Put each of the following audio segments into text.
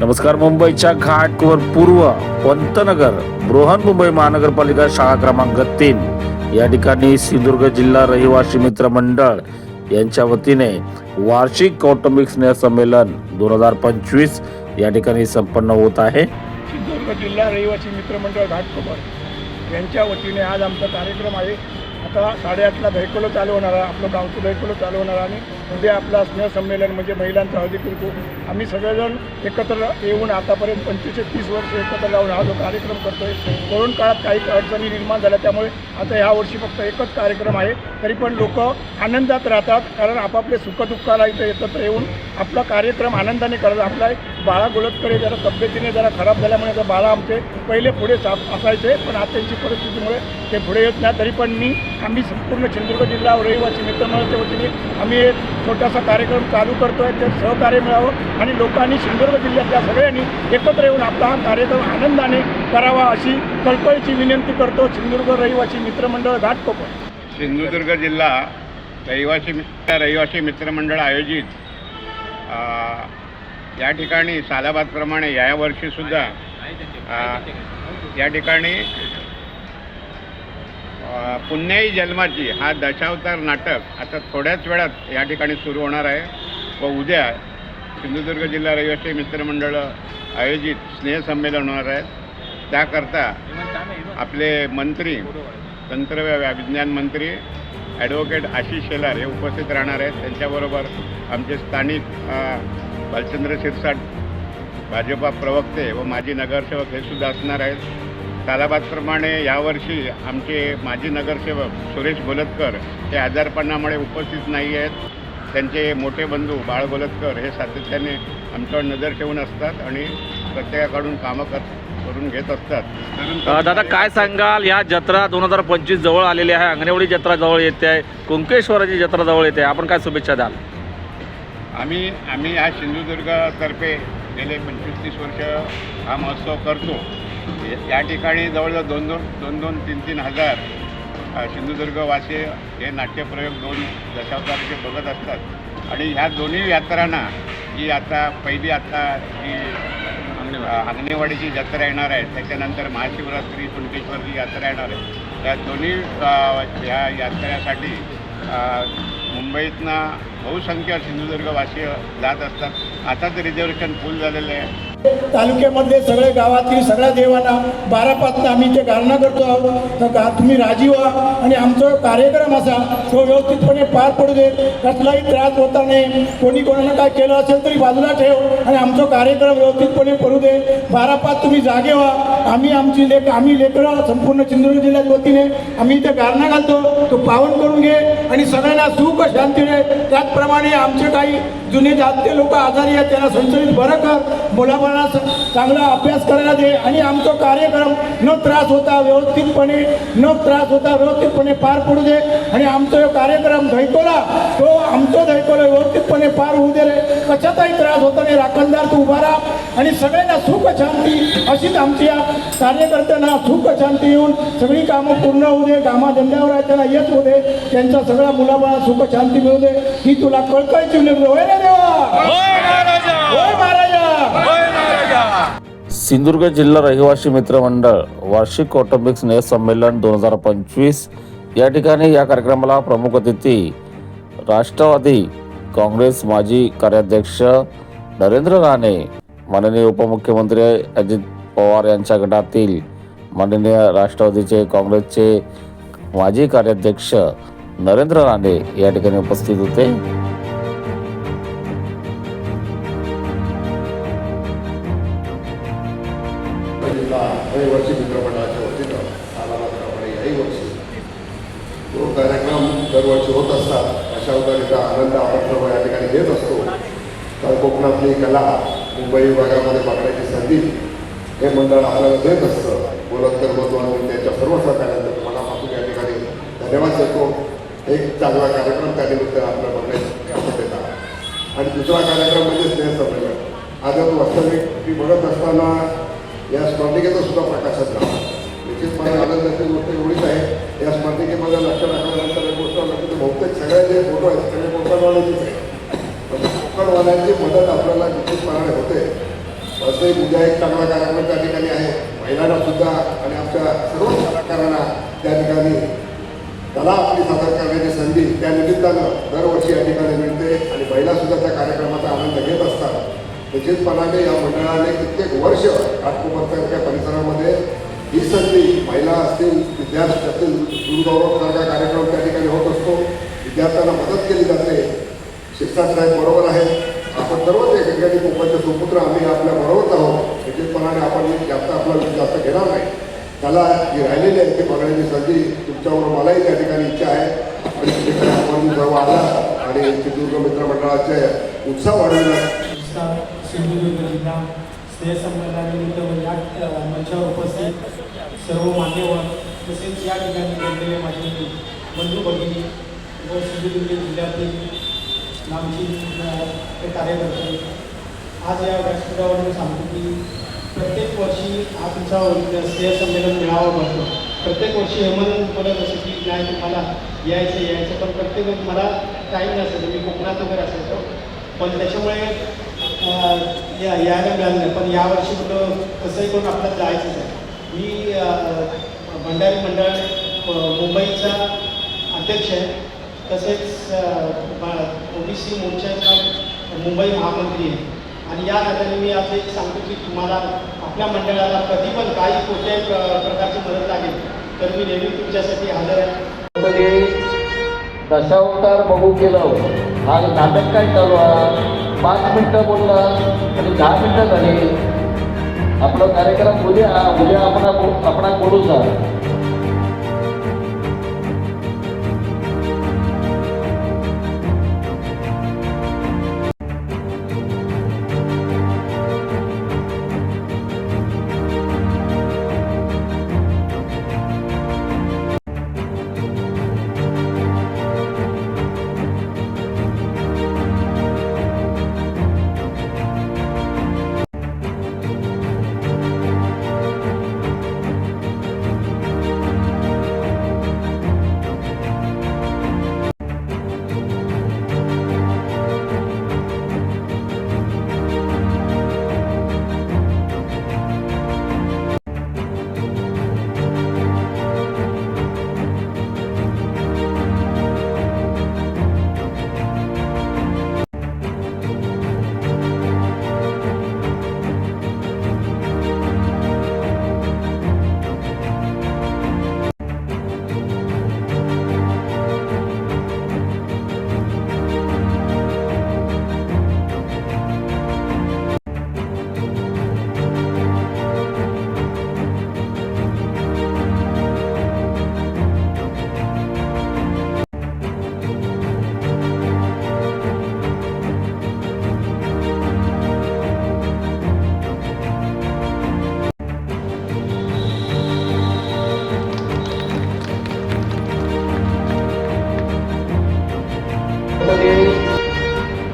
नमस्कार मुंबईच्या घाटवर पूर्व पंतनगर बृहन मुंबई महानगरपालिका शाळा क्रमांक तीन. या ठिकाणी सिंधुदुर्ग जिल्हा रहिवासी मित्र मंडळ यांच्या वतीने वार्षिक कौटुंबिक स्नेह संमेलन दोन हजार पंचवीस या ठिकाणी संपन्न होत आहे. सिंधुदुर्ग जिल्हा रहिवासी मित्रमंडळ घाटकोपर यांच्या वतीने आज आमचा कार्यक्रम आहे. आता साडेआठला दहिकोलं चालू होणार आहे. आपलं गावचं दहिकोलं चालू होणार आहे आणि उद्या आपला स्नेहसंमेलन म्हणजे महिलांचा हळदी कुंकू. आम्ही सगळेजण एकत्र येऊन आतापर्यंत पंचवीस ते तीस वर्ष एकत्र राहून हा जो कार्यक्रम करतो आहे कोरोना काळात काही अडचणी निर्माण झाल्या त्यामुळे आता ह्या वर्षी फक्त एकच कार्यक्रम आहे. तरी पण लोक आनंदात राहतात कारण आपापले सुखदुःखाला इथं एकत्र येऊन आपला कार्यक्रम आनंदाने करत आपला बाळा गोलतकडे जरा तब्येतीने जरा खराब झाल्यामुळे आता बाळा आमचे पहिले पुढे साफ असायचे पण आता त्यांची परिस्थितीमुळे ते पुढे येत नाही. तरी पण मी आम्ही संपूर्ण सिंधुदुर्ग जिल्हा रहिवासी मित्रमंडळाच्या वतीने आम्ही छोटासा कार्यक्रम चालू करतो आहे ते सहकार्य मिळावं आणि लोकांनी सिंधुदुर्ग जिल्ह्यातल्या सगळ्यांनी एकत्र येऊन आपला हा कार्यक्रम आनंदाने करावा अशी कळकळीची विनंती करतो सिंधुदुर्ग रहिवासी मित्रमंडळ घाटकोपर सिंधुदुर्ग जिल्हा रहिवासी मित्र रहिवासी मित्रमंडळ आयोजित या ठिकाणी सालाबादप्रमाणे या वर्षीसुद्धा या ठिकाणी पुण्याई जन्माची हा दशावतार नाटक आता थोड्याच वेळात या ठिकाणी सुरू होणार आहे व उद्या सिंधुदुर्ग जिल्हा रहिवासी मित्रमंडळ आयोजित स्नेहसंमेलन होणार आहे. त्याकरता आपले मंत्री तंत्र विज्ञान मंत्री ॲडव्होकेट आशिष शेलार हे उपस्थित राहणार आहेत. त्यांच्याबरोबर आमचे स्थानिक भालचंद्र शिरसाट भाजपा प्रवक्ते व माजी नगरसेवक हे सुद्धा असणार आहेत. सालाबादप्रमाणे यावर्षी आमचे माजी नगरसेवक सुरेश गोलतकर हे आजारपणामुळे उपस्थित नाही आहेत. त्यांचे मोठे बंधू बाळ गोलतकर हे सातत्याने आमच्यावर नजर ठेवून असतात आणि प्रत्येकाकडून कामं कर करून घेत असतात. दादा काय सांगाल? या जत्रा दोन हजार पंचवीस जवळ आलेली आहे. अंगणेवाडी जत्रा जवळ येते आहे. कुंकेश्वराची जत्रा जवळ येते. आपण काय शुभेच्छा द्याल? आम्ही आम्ही या सिंधुदुर्गातर्फे गेले पंचवीस तीस वर्ष हा महोत्सव करतो. या- ठिकाणी जवळजवळ दोन दोन दोन दोन तीन तीन हजार सिंधुदुर्ग सिंधुदुर्गवासी हे नाट्यप्रयोग दोन दशावताराचे बघत असतात. आणि ह्या दोन्ही यात्रांना जी आता पहिली आता जी अंगणेवाडीची जत्रा येणार आहे त्याच्यानंतर महाशिवरात्री कुंटेश्वरची यात्रा येणार आहे. या दोन्ही ह्या यात्रेसाठी मुंबईतनं बहुसंख्य सिंधुदुर्गवासी जात असतात. आताच रिझर्वेशन फुल झालेलं आहे. तालुक्यामधले सगळे गावातील सगळ्या देवांना बारापासून आम्ही ते गारणा करतो आहोत. तर गा तुम्ही राजी व्हा आणि आमचा कार्यक्रम असा तो व्यवस्थितपणे पार पडू दे. कसलाही त्रास होता नाही. कोणी कोणाला काय केलं असेल तरी बाजूला ठेव आणि आमचा कार्यक्रम व्यवस्थितपणे पडू दे. बारा पाच तुम्ही जागे व्हा. आम्ही आमची लेख आम्ही लेकरं संपूर्ण सिंधुदुर्ग जिल्ह्याच्या वतीने आम्ही इथे गारणा घालतो. तो पावन करून घे आणि सगळ्यांना सुख शांती दे. त्याचप्रमाणे आमचे काही जुने जाते लोक आजारी आहेत त्यांना संचलित बरं कर. मुलाबाळांना स- चांगला अभ्यास करायला दे आणि आमचा कार्यक्रम न त्रास होता व्यवस्थितपणे न त्रास होता व्यवस्थितपणे पार पडू दे आणि आमचा कार्यक्रम धैकोला तो आमचा धैकोला व्यवस्थितपणे पार होऊ दे कशाचाही त्रास होता नाही राखणदार तू उभा राहा आणि सगळ्यांना सुख शांती. अशीच आमची या कार्यकर्त्यांना सुख शांती येऊन सगळी कामं पूर्ण होऊ दे कामा धंद्यावर आहे त्यांना येत होऊ दे त्यांच्या सगळ्या मुलाबाळा सुख शांती मिळू दे. ही तुला कळकळीची विनंती होय रे देवा. होय महाराजा. सिंधुदुर्ग जिल्हा रहिवासी मित्र मंडळ वार्षिक कौटुंबिक स्नेह संमेलन दोन हजार पंचवीस या ठिकाणी या कार्यक्रमाला प्रमुख अतिथी राष्ट्रवादी काँग्रेस माजी कार्याध्यक्ष नरेंद्र राणे माननीय उपमुख्यमंत्री अजित पवार यांच्या गटातील माननीय राष्ट्रवादीचे काँग्रेसचे माजी कार्याध्यक्ष नरेंद्र राणे या ठिकाणी उपस्थित होते. कोकणातली मुंबई विभागामध्ये बघण्याची संधी हे मंडळ आपल्याला देत असतं. बोलतकर बंधू त्यांच्या सर्व सहकार्यांचं मनापासून या ठिकाणी धन्यवाद देतो. एक चांगला कार्यक्रम त्या निमित्तानं आपल्याला बघण्याची आपण देत आणि दुसरा कार्यक्रम म्हणजे स्नेहसंमेलन. आज वास्तविक मी बघत असताना या स्पर्धिकेचा सुद्धा प्रकाशात राहा. निश्चितपणे आनंदाची गोष्ट एवढीच आहे. या स्पर्धिकेमध्ये लक्ष आल्यानंतर एक गोष्ट आलं बहुतेक सगळ्या जे फोटो आहेत. सगळे कोकणवाड्याचेच आहे पण मदत आपल्याला निश्चितपणाने होते. असंही उद्या एक चांगला कार्यक्रम त्या ठिकाणी आहे. महिलांना सुद्धा आणि आमच्या सर्व कलाकारांना त्या ठिकाणी कला आपली सादर करण्याची संधी त्या निमित्तानं दरवर्षी या ठिकाणी मिळते आणि महिलासुद्धा त्या कार्यक्रमाचा आनंद घेत असतात. निश्चितपणाने या मंडळाने कित्येक वर्ष घाटकोपरसारख्या परिसरामध्ये ही संधी महिला असतील विद्यार्थी असतील गुरुगौरवसारखा कार्यक्रम त्या ठिकाणी होत असतो. विद्यार्थ्यांना मदत केली जाते. शिक्षण साहेब बरोबर आहे आपण सर्वच या ठिकाणी कोकणचे सुपुत्र आम्ही आपल्या बरोबरच आहोत. निश्चितपणाने आपण जास्त आपला वेळ जास्त घेणार नाही. त्याला जी राहिलेली आहे ती बघण्याची संधी तुमच्याबरोबर मलाही त्या ठिकाणी इच्छा आहे. आणि त्या आपण सर्व आला आणि सिंधुदुर्ग मित्रमंडळाचे उत्साह वाढवला. सिंधुदुर्ग जिल्हा. स्नेहसंमेलनानिमित्त म्हणजे या मंचावर उपस्थित सर्व मान्यवर तसेच या ठिकाणी जमलेले माझे बंधू भगिनी व सिंधुदुर्ग जिल्ह्यातील नामची अ, ते कार्यकर्ते आज या व्यासपीठावर मी सांगतो की प्रत्येक वर्षी हा तुमचा स्नेहसंमेलन मेळावा भरतो. प्रत्येक वर्षी हेमंत बोलत असं की नाही तुम्हाला यायचं यायचं. पण प्रत्येक वेळी मला टाईम नसायचं मी कोकणात वगैरे असायचो पण त्याच्यामुळे या यायला मिळालं नाही. पण यावर्षी कुठं कसंही करून आपल्याला जायचंच आहे. मी भंडारी मंडळ मुंबईचा अध्यक्ष आहे. तसेच ओबीसी मोर्चाच्या मुंबई महामंत्री आहे आणि या नात्याने मी असं एक सांगतो की तुम्हाला आपल्या मंडळाला कधी पण काही कोणत्याही प्रकारची मदत लागेल तर मी नेहमी तुमच्यासाठी हजर आहे. दशावतार बघू केलं. आज नाटक काय चालू आहे? पाच मिनटं बोलला आणि दहा मिनटं झाली. आपला कार्यक्रम उद्या उद्या आपण आपण बोलूचा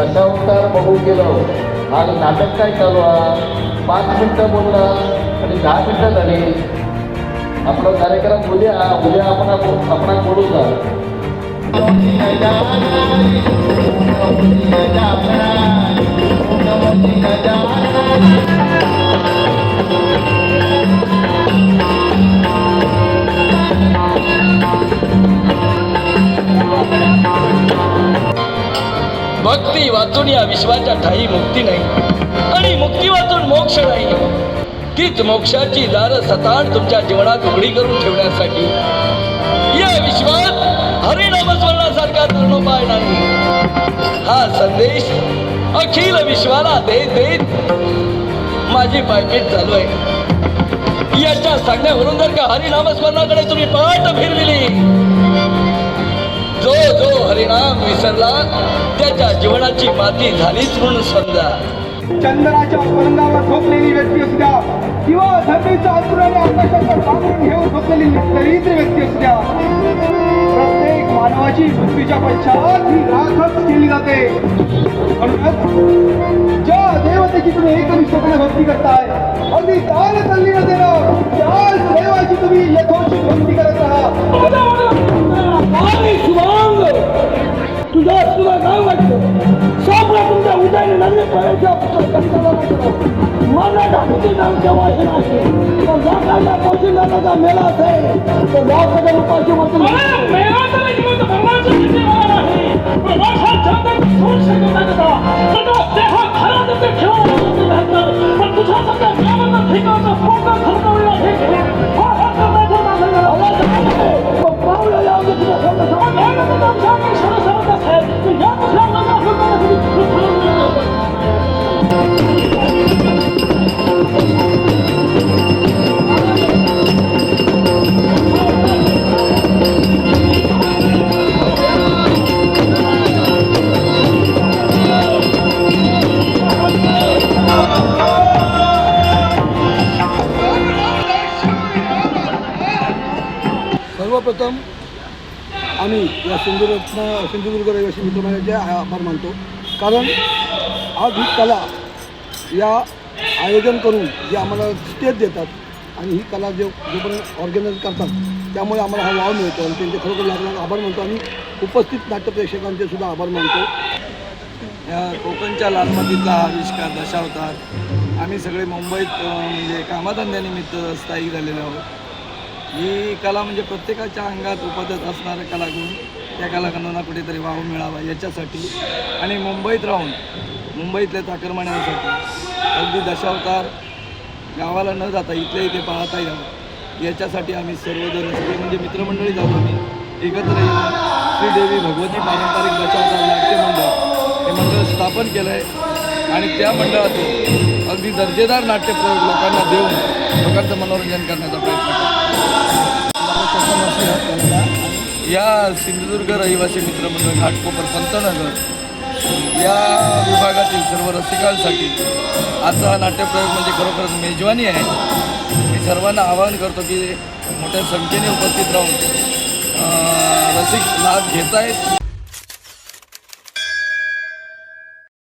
दशावतार बघू गेलो. आज नाटक काय चालू आहे? पाच मिनटं बोलला आणि दहा मिनटं झाली. आपला कार्यक्रम उद्या उद्या आपण आपण बोलू जा वाचून या विश्वाच्या ठाई मुक्ती नाही. आणि मुक्ती वाचून मोक्ष नाही. तीच मोक्षाची दार सताण तुमच्या जीवनात उघडी करून ठेवण्यासाठी. या विश्वात हरिनामस्मरणासारखा तरुणोपाय नाही हा संदेश अखिल विश्वाला देत देत माझी पायपीट चालू आहे. याच्या सांगण्यावरून जर का हरिनामस्मरणाकडे तुम्ही पाठ फिरविली जो जो हरिणाम विसरला त्याच्या जीवनाची माती झालीच म्हणून समजा. चंदनाच्या पलंगावर झोपलेली व्यक्ती असू द्या किंवा धरणीच्या अंतुराने आकाशाचा पांघरून घेऊन झोपलेली दरिद्र व्यक्ती असू द्या. प्रत्येक मानवाची मृत्यूच्या पश्चात ही राखच केली जाते. म्हणूनच ज्या देवतेची तुम्ही एकवी स्वप्न भक्ती करताय अगदी काय चालली देणं त्याच देवाची तुम्ही यथोची भक्ती करत राहा तुझा तुला काय वाटतं सापडा तुमच्या उद्याने आणि पळूच्या कविताला मला टाकूची नाम केव्हा हे नाही पण लोकांना पोषण जाण्याचा मेला असेल तर लोकांच्या उपाशी होतील मेला तर नाही किंवा भगवानच्या विजयाला या सिंधुरत्न सिंधुदुर्ग रहिवासी मित्रमंडळाचे आभार मानतो. कारण आज ही कला या आयोजन करून जे आम्हाला स्टेज देतात आणि ही कला जे जोपर्यंत ऑर्गनाईज करतात त्यामुळे आम्हाला हा वाव मिळतो आणि त्यांचे खरोखर लागणार आभार मानतो आणि उपस्थित नाट्य प्रेक्षकांचे सुद्धा आभार मानतो. या कोकणच्या लालमातीचा आविष्कार दशावतार. आम्ही सगळे मुंबईत म्हणजे कामाधंद्यानिमित्त स्थायिक झालेलो आहोत. ही कला म्हणजे प्रत्येकाच्या अंगात उपदत असणाऱ्या कलागुण. त्या कलाकारांना कुठेतरी वाव मिळावा याच्यासाठी आणि मुंबईत राहून मुंबईतल्या चाकरमान्यांसाठी अगदी दशावतार गावाला न जाता इथल्या इथे पाहता यावं. याच्यासाठी आम्ही सर्वजण सगळे म्हणजे मित्रमंडळी जातो आम्ही एकत्र येऊन श्रीदेवी भगवती पारंपरिक दशावतार नाट्य मंडळ हे मंडळ स्थापन केलं आहे आणि त्या मंडळातून अगदी दर्जेदार नाट्यप्रयोग लोकांना देऊन लोकांचं मनोरंजन करण्याचा प्रयत्न करतो या सिंधुदुर्ग रहिवासी मित्रमंडळ घाटकोपर पंतनगर या विभागातील सर्व रसिकांसाठी आजचा हा नाट्यप्रयोग म्हणजे खरोखरच मेजवानी आहे. मी सर्वांना आवाहन करतो की मोठ्या संख्येने उपस्थित राहून रसिक लाभ घेत आहेत